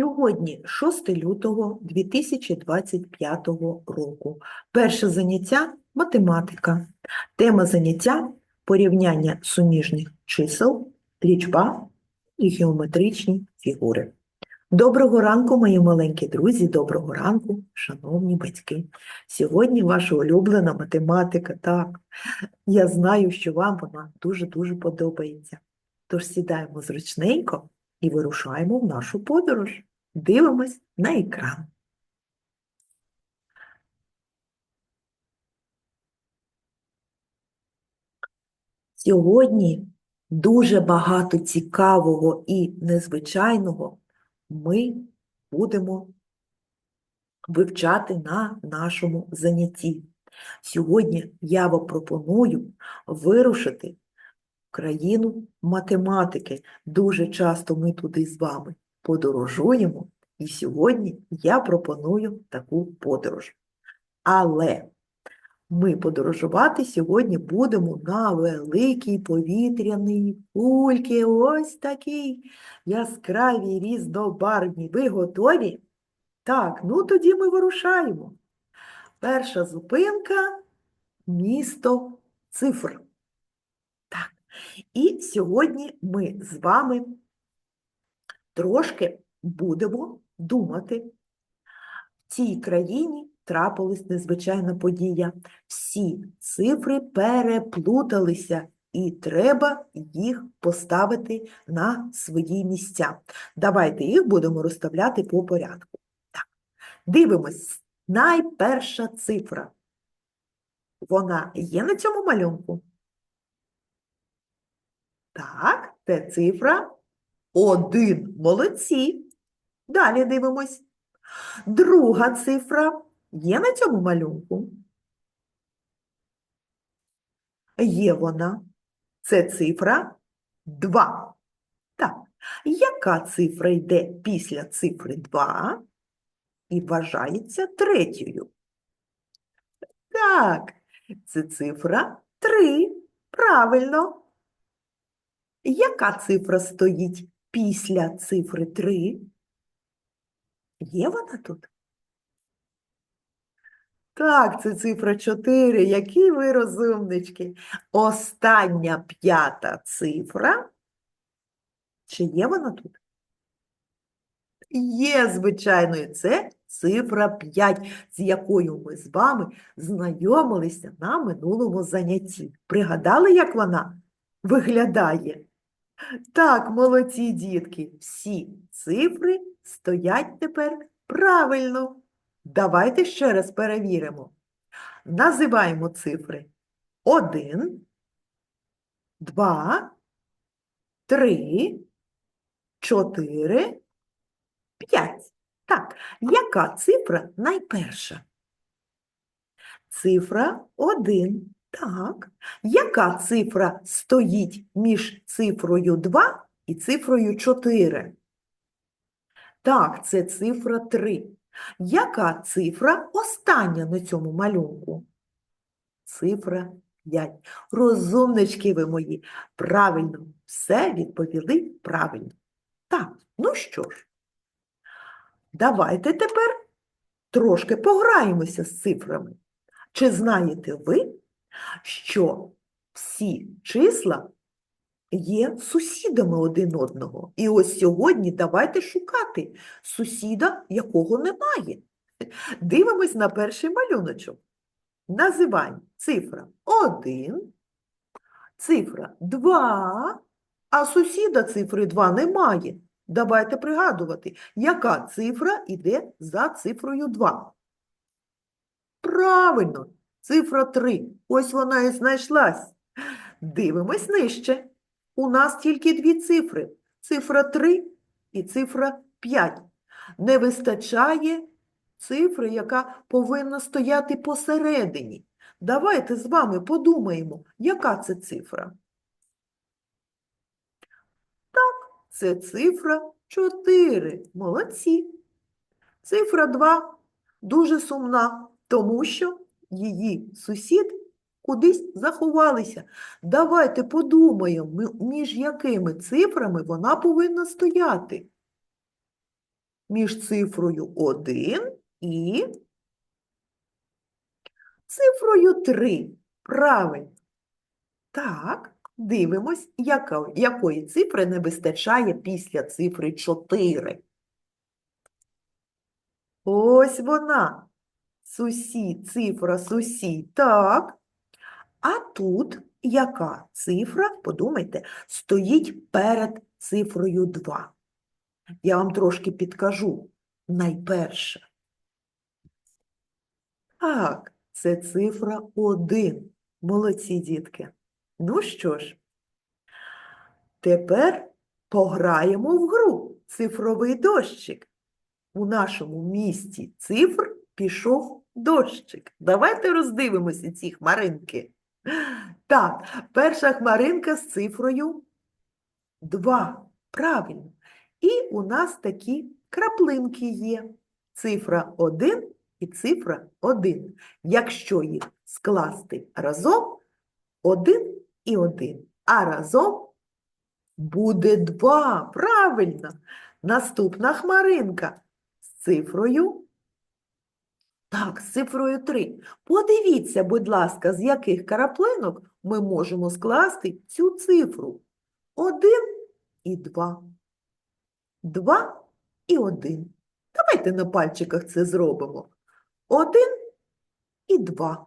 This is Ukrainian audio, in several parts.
Сьогодні 6 лютого 2025 року. Перше заняття – математика. Тема заняття – порівняння суміжних чисел, лічба і геометричні фігури. Доброго ранку, мої маленькі друзі, доброго ранку, шановні батьки. Сьогодні ваша улюблена математика, так. Я знаю, що вам вона дуже-дуже подобається. Тож сідаємо зручненько і вирушаємо в нашу подорож. Дивимось на екран. Сьогодні дуже багато цікавого і незвичайного ми будемо вивчати на нашому занятті. Сьогодні я вам пропоную вирушити в країну математики. Дуже часто ми туди з вами подорожуємо, і сьогодні я пропоную таку подорож. Але ми подорожувати сьогодні будемо на великій повітряній кульці. Ось такій яскравій різнобарвні. Ви готові? Так, ну тоді ми вирушаємо. Перша зупинка місто цифр. Так. І сьогодні ми з вами трошки будемо думати. В цій країні трапилась незвичайна подія. Всі цифри переплуталися, і треба їх поставити на свої місця. Давайте їх будемо розставляти по порядку. Так. Дивимось. Найперша цифра. Вона є на цьому малюнку? Так, це цифра один. Молодці. Далі дивимось. Друга цифра є на цьому малюнку? Є вона. Це цифра 2. Так. Яка цифра йде після цифри 2 і вважається третьою? Так, це цифра 3. Правильно. Яка цифра стоїть після цифри 3? Є вона тут? Так, це цифра 4. Які ви розумнички. Остання п'ята цифра. Чи є вона тут? Є, звичайно, і це цифра 5, з якою ми з вами знайомилися на минулому занятті. Пригадали, як вона виглядає? Так, молодці дітки, всі цифри стоять тепер правильно. Давайте ще раз перевіримо. Називаємо цифри 1, 2, 3, 4, 5. Так, яка цифра найперша? Цифра 1. Так. Яка цифра стоїть між цифрою 2 і цифрою 4? Так, це цифра 3. Яка цифра остання на цьому малюнку? Цифра 5. Розумнички ви мої. Правильно, все відповіли правильно. Так, ну що ж, давайте тепер трошки пограємося з цифрами. Чи знаєте ви, що всі числа є сусідами один одного. І ось сьогодні давайте шукати сусіда, якого немає. Дивимось на перший малюночок. Називаємо цифра 1, цифра 2, а сусіда цифри 2 немає. Давайте пригадувати, яка цифра йде за цифрою 2. Правильно, цифра 3. Ось вона і знайшлась. Дивимось нижче. У нас тільки дві цифри. Цифра 3 і цифра 5. Не вистачає цифри, яка повинна стояти посередині. Давайте з вами подумаємо, яка це цифра. Так, це цифра 4. Молодці. Цифра 2 дуже сумна, тому що її сусід кудись заховалися. Давайте подумаємо, між якими цифрами вона повинна стояти. між цифрою 1 і цифрою 3. Правильно. Так, дивимось, яка, якої цифри не вистачає після цифри 4. Ось вона. Сусід, цифра сусід. Так. А тут яка цифра, подумайте, стоїть перед цифрою 2? Я вам трошки підкажу. Найперше. Так, це цифра 1. Молодці, дітки. Ну що ж, тепер пограємо в гру цифровий дощик. У нашому місті цифр пішов дощик. Давайте роздивимося ці хмаринки. Так, перша хмаринка з цифрою 2. Правильно. І у нас такі краплинки є. Цифра 1 і цифра 1. Якщо їх скласти разом, 1 і 1. А разом буде 2. Правильно. Наступна хмаринка з цифрою. Так, з цифрою 3. Подивіться, будь ласка, з яких краплинок ми можемо скласти цю цифру. 1 і 2. 2 і 1. Давайте на пальчиках це зробимо. 1 і 2.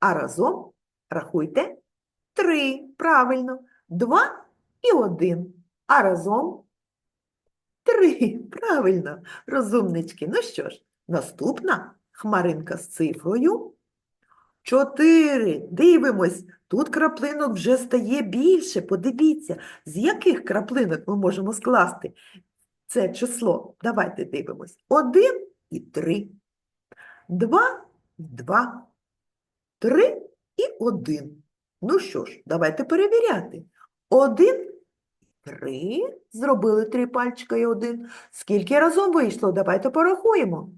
А разом рахуйте 3. Правильно. 2 і 1. А разом 3. Правильно, розумнички. Ну що ж, наступна хмаринка з цифрою 4. Дивимось, тут краплинок вже стає більше. Подивіться, з яких краплинок ми можемо скласти це число. Давайте дивимось. 1 і 3. 2 і 2. 3 і 1. Ну що ж, давайте перевіряти. 1 3. Зробили три пальчика і один. Скільки разом вийшло? Давайте порахуємо.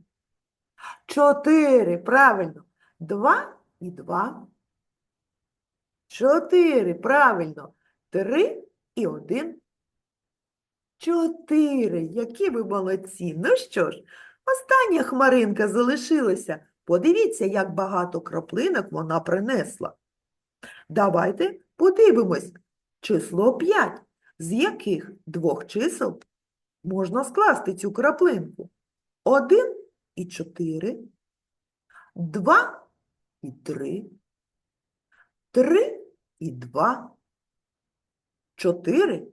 4. Правильно. 2 і 2. 4. Правильно. 3 і 1. 4. Які ви молодці. Ну що ж, остання хмаринка залишилася. Подивіться, як багато краплинок вона принесла. Давайте подивимось. Число 5. З яких двох чисел можна скласти цю краплинку? 1 і 4, 2 і 3, 3 і 2, 4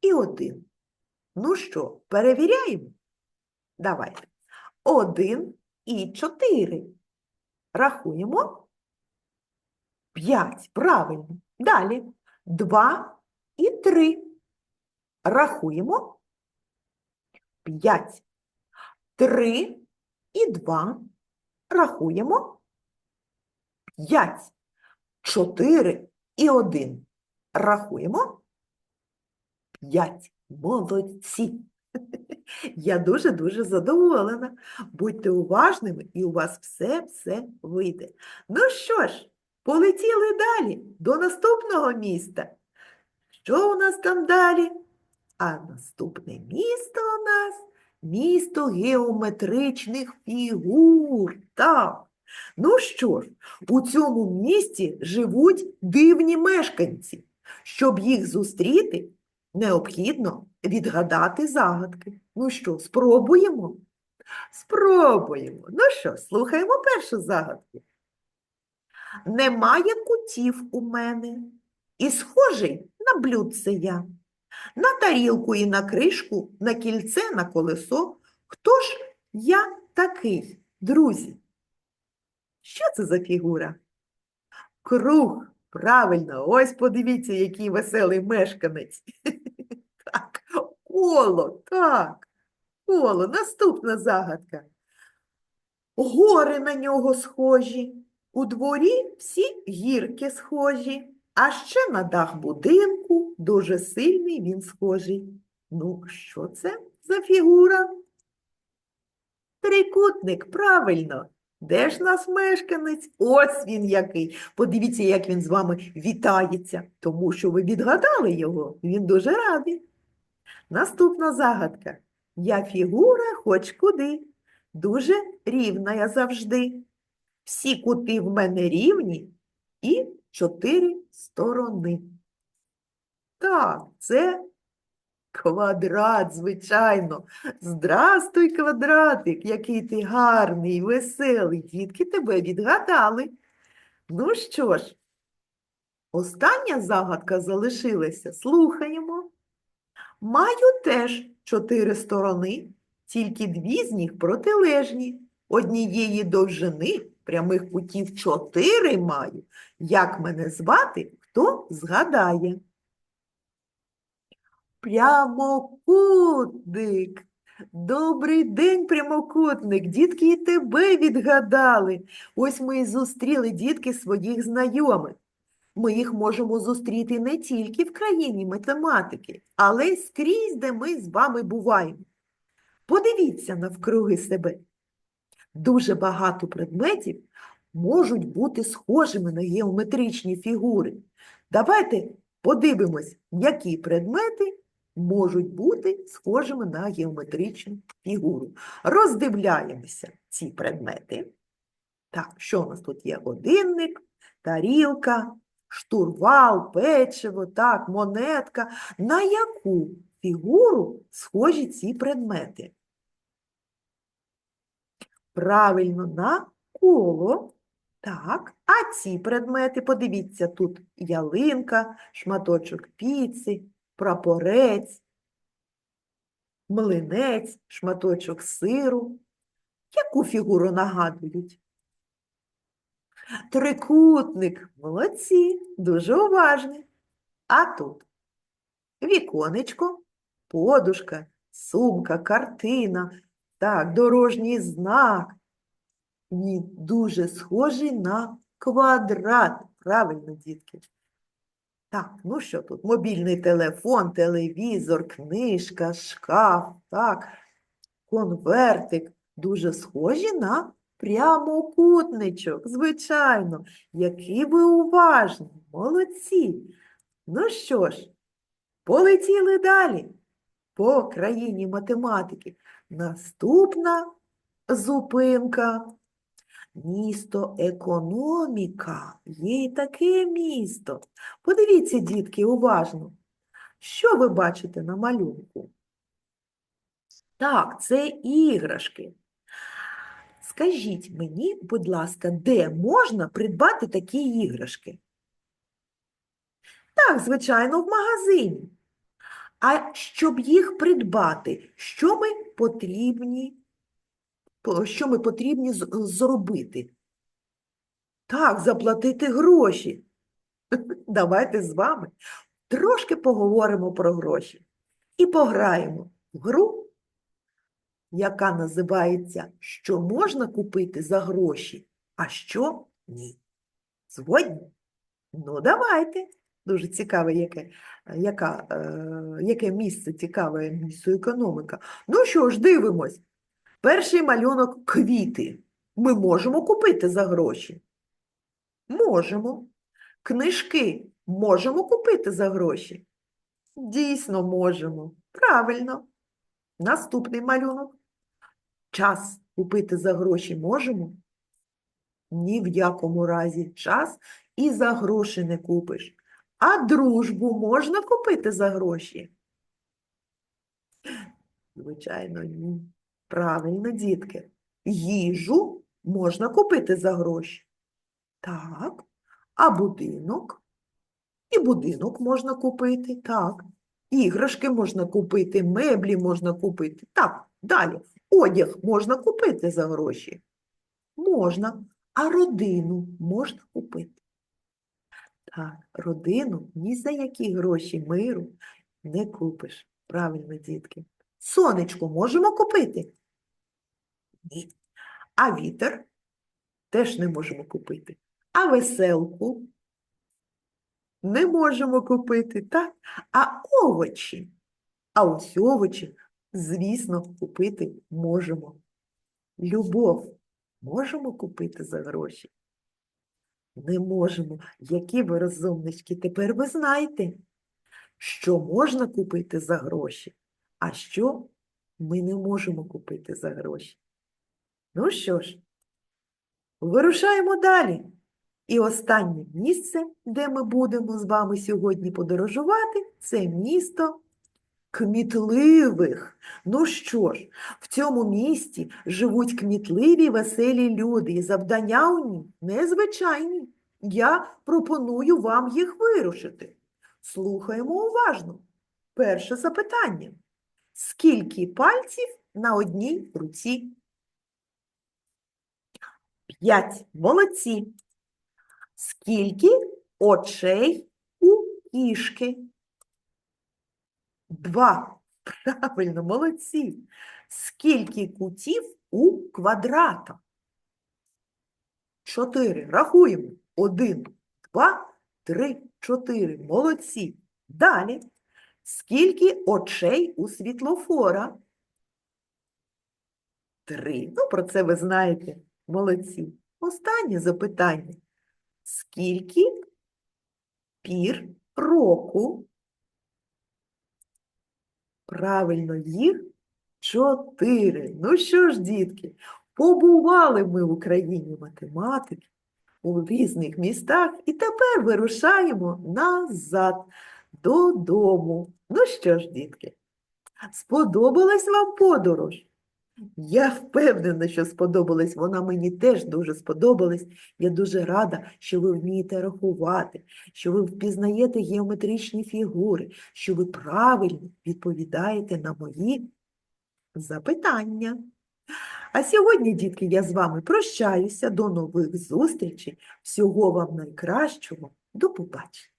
і 1. Ну що, перевіряємо? Давайте. 1 і 4. Рахуємо. 5. Правильно. Далі. 2 і 3. Рахуємо. 5. 3 і 2. Рахуємо. 5. 4 і 1. Рахуємо. 5. Молодці. Я дуже-дуже задоволена. Будьте уважними, і у вас все-все вийде. Ну що ж, полетіли далі до наступного міста. Що у нас там далі? А наступне місто у нас місто геометричних фігур. Так. Ну що ж, у цьому місті живуть дивні мешканці. Щоб їх зустріти, необхідно відгадати загадки. Ну що, спробуємо? Спробуємо. Ну що, слухаємо першу загадку. Немає кутів у мене, і схожий на блюдце я. На тарілку і на кришку, на кільце, на колесо. Хто ж я такий, друзі? Що це за фігура? Круг. Правильно, ось подивіться, який веселий мешканець. Так, коло, так, коло. Наступна загадка. Гори на нього схожі, у дворі всі гірки схожі, а ще на дах будинку дуже сильний він схожий. Ну, що це за фігура? Трикутник, правильно. Де ж нас мешканець? Ось він який. Подивіться, як він з вами вітається, тому що ви відгадали його. Він дуже радий. Наступна загадка. Я фігура хоч куди, дуже рівна я завжди. Всі кути в мене рівні і чотири сторони. Так, це квадрат, звичайно. Здрастуй, квадратик, який ти гарний, веселий. Дітки тебе відгадали. Ну що ж, остання загадка залишилася. Слухаємо. Маю теж чотири сторони, тільки дві з них протилежні. Однієї довжини прямих кутів чотири маю. Як мене звати, хто згадає? Прямокутник. Добрий день, прямокутник. Дітки і тебе відгадали. Ось ми і зустріли дітки своїх знайомих. Ми їх можемо зустріти не тільки в країні математики, але й скрізь, де ми з вами буваємо. Подивіться навкруги себе. Дуже багато предметів можуть бути схожими на геометричні фігури. Давайте подивимось, які предмети можуть бути схожими на геометричну фігуру. Роздивляємося ці предмети. Так, що у нас тут є? Годинник, тарілка, штурвал, печиво, так, монетка. На яку фігуру схожі ці предмети? Правильно, на коло. Так, а ці предмети, подивіться, тут ялинка, шматочок піци, прапорець, млинець, шматочок сиру. Яку фігуру нагадують? Трикутник. Молодці, дуже уважні. А тут віконечко, подушка, сумка, картина, так, дорожній знак. Він дуже схожий на квадрат. Правильно, дітки? Так, ну що тут? Мобільний телефон, телевізор, книжка, шкаф, так, конвертик. Дуже схожі на прямокутничок, звичайно. Які ви уважні, молодці. Ну що ж, полетіли далі по країні математики. Наступна зупинка. Місто економіка. Є і таке місто. Подивіться, дітки, уважно. Що ви бачите на малюнку? Так, це іграшки. Скажіть мені, будь ласка, де можна придбати такі іграшки? Так, звичайно, в магазині. А щоб їх придбати, що ми потрібні, що ми потрібні зробити? Так, заплатити гроші. Давайте з вами трошки поговоримо про гроші і пограємо в гру, яка називається Що можна купити за гроші, а що ні. Згодні? Ну, давайте. Дуже цікаве, яке, яка, е, яке місце цікаве місце економіка. Ну що ж, дивимось. Перший малюнок квіти. Ми можемо купити за гроші? Можемо. Книжки можемо купити за гроші? Дійсно можемо. Правильно. Наступний малюнок. Час купити за гроші можемо? Ні в якому разі час і за гроші не купиш. А дружбу можна купити за гроші? Звичайно, ні. Правильно, дітки. Їжу можна купити за гроші. Так. А будинок? І будинок можна купити, так. Іграшки можна купити, меблі можна купити. Так, далі. Одяг можна купити за гроші? Можна. А родину можна купити? Так, родину ні за які гроші миру не купиш. Правильно, дітки. Сонечко можемо купити? Ні. А вітер теж не можемо купити. А веселку не можемо купити, так? А овочі? А ось овочі, звісно, купити можемо. Любов можемо купити за гроші? Не можемо. Які ви розумнички, тепер ви знаєте, що можна купити за гроші, а що ми не можемо купити за гроші. Ну що ж, вирушаємо далі. І останнє місце, де ми будемо з вами сьогодні подорожувати, це місто кмітливих. Ну що ж, в цьому місті живуть кмітливі веселі люди, і завдання у них незвичайні. Я пропоную вам їх вирушити. Слухаємо уважно. Перше запитання. Скільки пальців на одній руці? П'ять. Молодці. Скільки очей у кішки? Два. Правильно, молодці. Скільки кутів у квадрата? Чотири. Рахуємо. Один, два, три, чотири. Молодці. Далі. Скільки очей у світлофора? Три. Ну, про це ви знаєте. Молодці. Останнє запитання. Скільки пір року? Правильно, їх чотири. Ну що ж, дітки, побували ми в Україні математики у різних містах і тепер вирушаємо назад додому. Ну що ж, дітки, сподобалась вам подорож? Я впевнена, що сподобалась. Вона мені теж дуже сподобалась. Я дуже рада, що ви вмієте рахувати, що ви впізнаєте геометричні фігури, що ви правильно відповідаєте на мої запитання. А сьогодні, дітки, я з вами прощаюся. До нових зустрічей. Всього вам найкращого. До побачення.